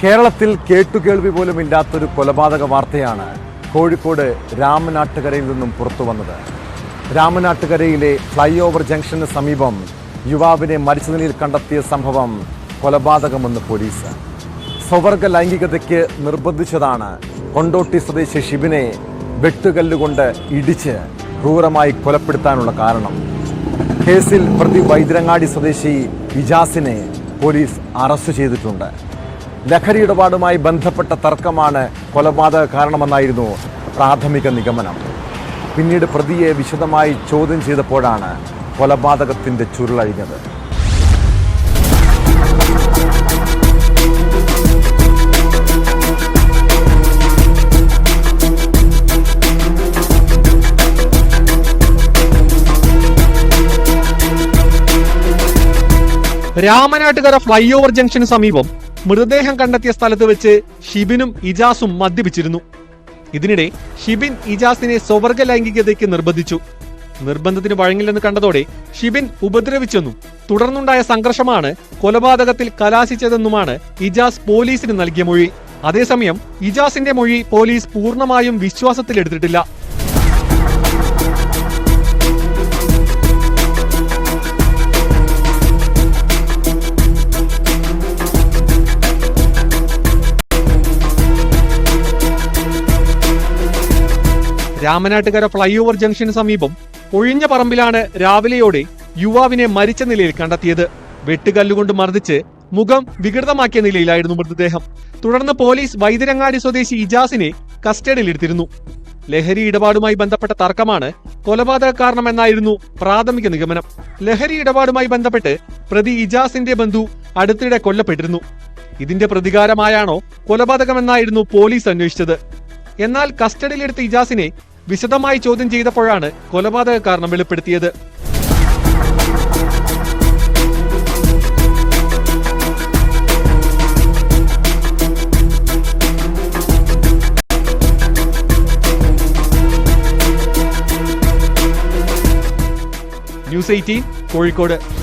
കേരളത്തിൽ കേട്ടുകേൾവി പോലും ഇല്ലാത്തൊരു കൊലപാതക വാർത്തയാണ് കോഴിക്കോട് രാമനാട്ടുകരയിൽ നിന്നും പുറത്തു വന്നത്. രാമനാട്ടുകരയിലെ ഫ്ലൈ ഓവർ ജംഗ്ഷന് സമീപം യുവാവിനെ മരിച്ച നിലയിൽ കണ്ടെത്തിയ സംഭവം കൊലപാതകമെന്ന് പോലീസ്. സ്വവർഗ ലൈംഗികതയ്ക്ക് നിർബന്ധിച്ചതാണ് കൊണ്ടോട്ടി സ്വദേശി ഷിബിനെ വെട്ടുകല്ലുകൊണ്ട് ഇടിച്ച് ക്രൂരമായി കൊലപ്പെടുത്താനുള്ള കാരണം. കേസിൽ പ്രതി വൈദ്യരങ്ങാടി സ്വദേശി ഇജാസിനെ പോലീസ് അറസ്റ്റ് ചെയ്തിട്ടുണ്ട്. ലഹരി ഇടപാടുമായി ബന്ധപ്പെട്ട തർക്കമാണ് കൊലപാതക കാരണമെന്നായിരുന്നു പ്രാഥമിക നിഗമനം. പിന്നീട് പ്രതിയെ വിശദമായി ചോദ്യം ചെയ്തപ്പോഴാണ് കൊലപാതകത്തിന്റെ ചുരുളഴിഞ്ഞത് രാമനാട്ടുകര ഫ്ലൈ ഓവർ ജംഗ്ഷന് സമീപം മൃതദേഹം കണ്ടെത്തിയ സ്ഥലത്ത് വെച്ച് ഷിബിനും ഇജാസും മദ്യപിച്ചിരുന്നു. ഇതിനിടെ ഷിബിൻ ഇജാസിനെ സ്വവർഗ ലൈംഗികതയ്ക്ക് നിർബന്ധിച്ചു. നിർബന്ധത്തിന് വഴങ്ങില്ലെന്ന് കണ്ടതോടെ ഷിബിൻ ഉപദ്രവിച്ചെന്നും തുടർന്നുണ്ടായ സംഘർഷമാണ് കൊലപാതകത്തിൽ കലാശിച്ചതെന്നുമാണ് ഇജാസ് പോലീസിന് നൽകിയ മൊഴി. അതേസമയം ഇജാസിന്റെ മൊഴി പോലീസ് പൂർണമായും വിശ്വാസത്തിലെടുത്തിട്ടില്ല. രാമനാട്ടുകര ഫ്ലൈഓവർ ജംഗ്ഷന് സമീപം ഒഴിഞ്ഞ പറമ്പിലാണ് രാവിലെയോടെ യുവാവിനെ മരിച്ച നിലയിൽ കണ്ടെത്തിയത്. വെട്ടുകല്ലുകൊണ്ട് മർദ്ദിച്ച് മുഖം വികൃതമാക്കിയ നിലയിലായിരുന്നു മൃതദേഹം. തുടർന്ന് പോലീസ് വൈദ്യരങ്ങാടി സ്വദേശി ഇജാസിനെ കസ്റ്റഡിയിലെടുത്തിരുന്നു. ലഹരി ഇടപാടുമായി ബന്ധപ്പെട്ട തർക്കമാണ് കൊലപാതക കാരണമെന്നായിരുന്നു പ്രാഥമിക നിഗമനം. ലഹരി ഇടപാടുമായി ബന്ധപ്പെട്ട് പ്രതി ഇജാസിന്റെ ബന്ധു അടുത്തിടെ കൊല്ലപ്പെട്ടിരുന്നു. ഇതിന്റെ പ്രതികാരമായാണോ കൊലപാതകമെന്നായിരുന്നു പോലീസ് അന്വേഷിച്ചത്. എന്നാൽ കസ്റ്റഡിയിലെടുത്ത ഇജാസിനെ വിശദമായി ചോദ്യം ചെയ്തപ്പോഴാണ് കൊലപാതക കാരണം വെളിപ്പെടുത്തിയത്. News eighteen Kozhikode.